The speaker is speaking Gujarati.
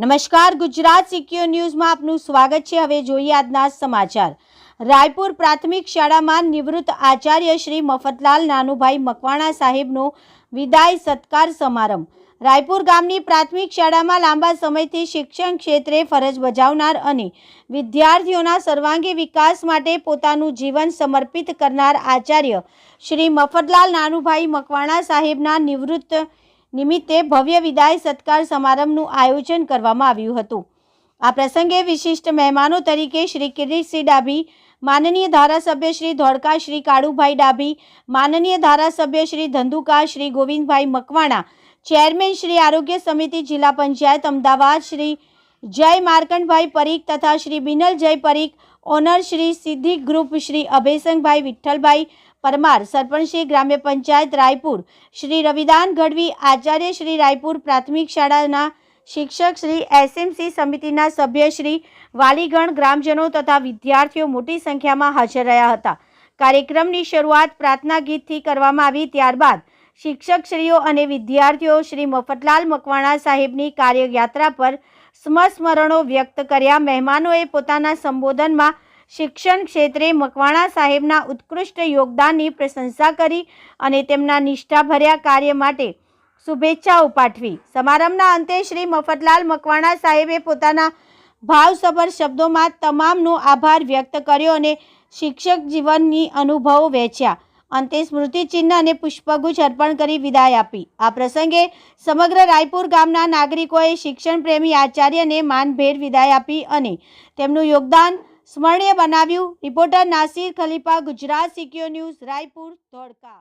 નમસ્કાર, ગુજરાત સિક્યોર ન્યૂઝમાં આપનું સ્વાગત છે. હવે જોઈએ આજના સમાચાર. રાયપુર પ્રાથમિક શાળામાં નિવૃત્ત આચાર્ય શ્રી મફતલાલ નાનુભાઈ મકવાણા સાહેબનો વિદાય સત્કાર સમારંભ. રાયપુર ગામની પ્રાથમિક શાળામાં લાંબા સમયથી શિક્ષણ ક્ષેત્રે ફરજ બજાવનાર અને વિદ્યાર્થીઓના સર્વાંગી વિકાસ માટે પોતાનું જીવન સમર્પિત કરનાર આચાર્ય શ્રી મફતલાલ નાનુભાઈ મકવાણા સાહેબના નિવૃત્ત નિમિત્તે ભવ્ય વિદાય સત્કાર સમારંભનું આયોજન કરવામાં આવ્યું હતું. આ પ્રસંગે વિશિષ્ટ મહેમાનો તરીકે શ્રી કિરીટસિંહ ડાભી, માનનીય ધારાસભ્ય શ્રી ધોળકા શ્રી કાળુભાઈ ડાભી, માનનીય ધારાસભ્ય શ્રી ધંધુકા શ્રી ગોવિંદભાઈ મકવાણા, ચેરમેન શ્રી આરોગ્ય સમિતિ જિલ્લા પંચાયત અમદાવાદ શ્રી જય માર્કંડભાઈ પરીખ તથા શ્રી બિનલ જય પરીખ, ઓનર શ્રી સિદ્ધિ ગ્રુપ શ્રી અભયસંગભાઈ વિઠ્ઠલભાઈ પરમાર, સરપંચ ગ્રામ્ય પંચાયત રાયપુર, શ્રી રવિદાન ગઢવી, આચાર્ય શ્રી રાયપુર પ્રાથમિક શાળાના શિક્ષક શ્રી એસએમસી સમિતિના સભ્ય શ્રી વાલીગણ ગ્રામજનો તથા વિદ્યાર્થીઓ મોટી સંખ્યામાં હાજર રહ્યા હતા. કાર્યક્રમની શરૂઆત પ્રાર્થના ગીતથી કરવામાં આવી ત્યારબાદ શિક્ષકશ્રીઓ અને વિદ્યાર્થીઓ શ્રી મફતલાલ મકવાણા સાહેબની કાર્યયાત્રા પર સ્મસ્મરણો વ્યક્ત કર્યા. મહેમાનોએ પોતાના સંબોધનમાં શિક્ષણ ક્ષેત્રે મકવાણા સાહેબના ઉત્કૃષ્ટ યોગદાનની પ્રશંસા કરી અને તેમના નિષ્ઠાભર્યા કાર્ય માટે શુભેચ્છાઓ પાઠવી. સમારંભના અંતે શ્રી મફતલાલ મકવાણા સાહેબે પોતાના ભાવસભર શબ્દોમાં તમામનો આભાર વ્યક્ત કર્યો અને શિક્ષક જીવનની અનુભવો વહેંચ્યા. અંતે સ્મૃતિચિહ્ન અને પુષ્પગુચ્છ અર્પણ કરી વિદાય આપી. આ પ્રસંગે સમગ્ર રાયપુર ગામના નાગરિકોએ શિક્ષણ પ્રેમી આચાર્યને માનભેર વિદાય આપી અને તેમનું યોગદાન સ્મરણીય બનાવ્યું. રિપોર્ટર નાસિર ખલીફા, ગુજરાત સિક્યો ન્યૂઝ, રાયપુર, ધોળકા.